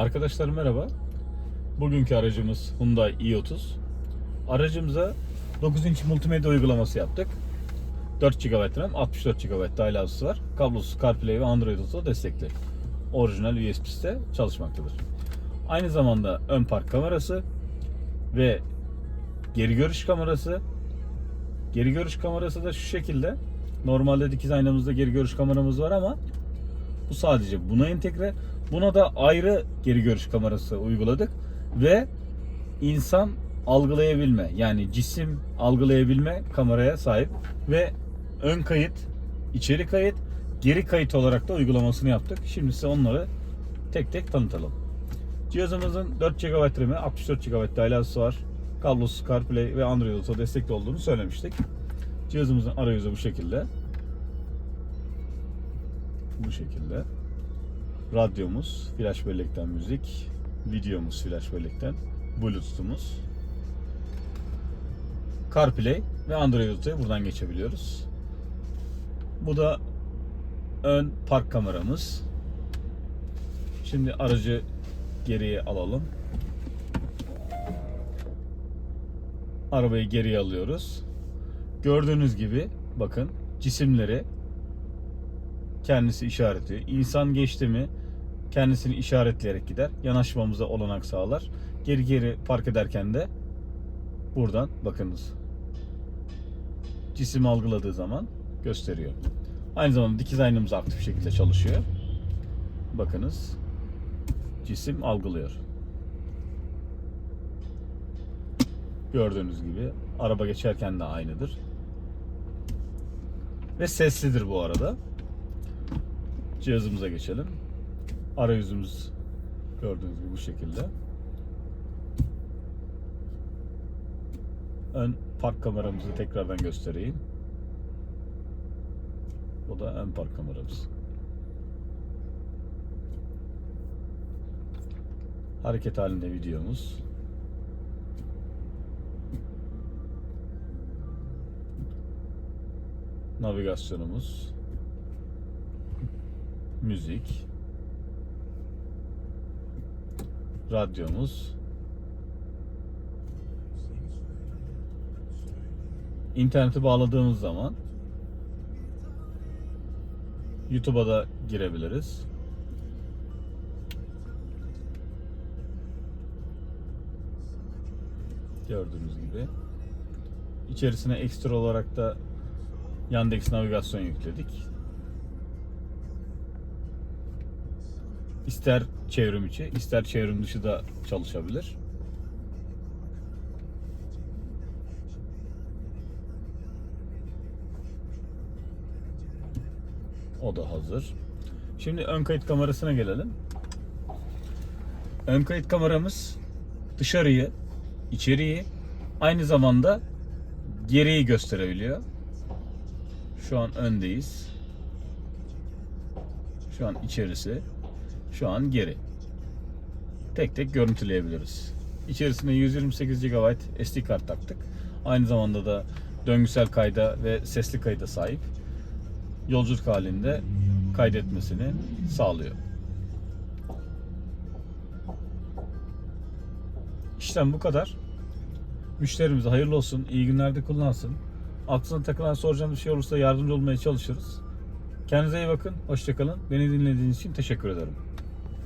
Arkadaşlar merhaba. Bugünkü aracımız Hyundai i30. Aracımıza 9 inç multimedya uygulaması yaptık. 4 GB RAM, 64 GB dahil hafızası var. Kablosuz CarPlay ve Android Auto destekli. Orijinal USB'de çalışmaktadır. Aynı zamanda ön park kamerası ve geri görüş kamerası. Geri görüş kamerası da şu şekilde. Normalde dikiz aynamızda geri görüş kameramız var ama bu sadece buna entegre. Buna da ayrı geri görüş kamerası uyguladık ve insan algılayabilme yani cisim algılayabilme kameraya sahip ve ön kayıt, içeri kayıt, geri kayıt olarak da uygulamasını yaptık. Şimdi size onları tek tek tanıtalım. Cihazımızın 4 GB RAM'i, 64 GB hafızası var. Kablosuz CarPlay ve Android Auto destekli olduğunu söylemiştik. Cihazımızın arayüzü bu şekilde. Bu şekilde. Radyomuz, flash bellekten müzik, videomuz flash bellekten, bluetooth'umuz, CarPlay ve Android Auto'ya buradan geçebiliyoruz. Bu da ön park kameramız. Şimdi aracı geriye alalım. Arabayı geriye alıyoruz. Gördüğünüz gibi bakın cisimleri kendisi işareti. İnsan geçti mi kendisini işaretleyerek gider. Yanaşmamıza olanak sağlar. Geri geri park ederken de buradan bakınız. Cisim algıladığı zaman gösteriyor. Aynı zamanda dikiz aynamız aktif şekilde çalışıyor. Bakınız. Cisim algılıyor. Gördüğünüz gibi araba geçerken de aynıdır. Ve seslidir bu arada. Cihazımıza geçelim. Arayüzümüz gördüğünüz gibi bu şekilde. Ön park kameramızı tekrardan göstereyim. Bu da ön park kameramız. Hareket halinde videomuz. Navigasyonumuz. Müzik. Radyomuz. İnterneti bağladığımız zaman YouTube'a da girebiliriz. Gördüğünüz gibi. İçerisine ekstra olarak da Yandex navigasyon yükledik. İster çevrim içi, ister çevrim dışı da çalışabilir. O da hazır. Şimdi ön kayıt kamerasına gelelim. Ön kayıt kameramız dışarıyı, içeriği, aynı zamanda geriyi gösterebiliyor. Şu an öndeyiz. Şu an içerisi. Şu an geri. Tek tek görüntüleyebiliriz. İçerisine 128 GB SD kart taktık. Aynı zamanda da döngüsel kayda ve sesli kayda sahip. Yolculuk halinde kaydetmesini sağlıyor. İşlem bu kadar. Müşterimize hayırlı olsun, iyi günlerde kullansın. Aklına takılan soracağım bir şey olursa yardımcı olmaya çalışırız. Kendinize iyi bakın, hoşçakalın. Beni dinlediğiniz için teşekkür ederim.